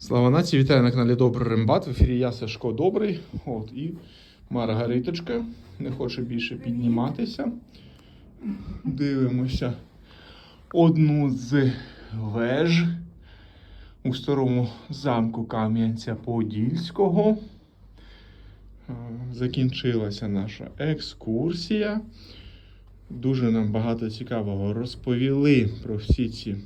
Слава нації, вітаю на каналі Добрий Рембат. В ефірі я Сашко Добрий. От і Маргариточка не хоче більше підніматися. Дивимося одну з веж у старому замку Кам'янця-Подільського. Е, Закінчилася наша екскурсія. Дуже нам багато цікавого розповіли про всі ці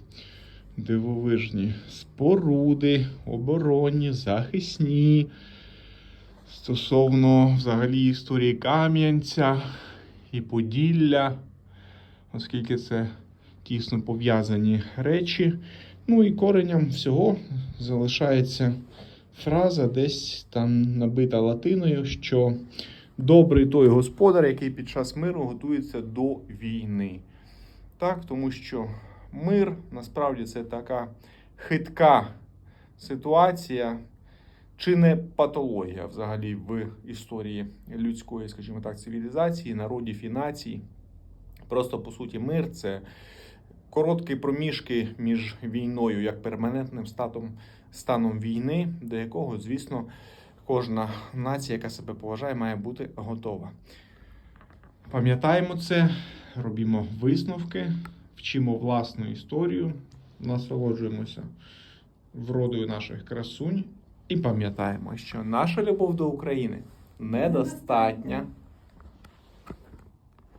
дивовижні споруди, оборонні, захисні. Стосовно взагалі історії Кам'янця і Поділля, оскільки це тісно пов'язані речі. Ну і коренням всього залишається фраза, десь там набита латиною, що добрий той господар, який під час миру готується до війни. Так, тому що мир насправді це така хитка ситуація, чи не патологія взагалі в історії людської, скажімо так, цивілізації, народів і націй. Просто по суті, мир це короткі проміжки між війною як перманентним статом, станом війни, до якого, звісно, кожна нація, яка себе поважає, має бути готова. Пам'ятаємо це, робімо висновки, вчимо власну історію, насолоджуємося вродою наших красунь і пам'ятаємо, що наша любов до України недостатня.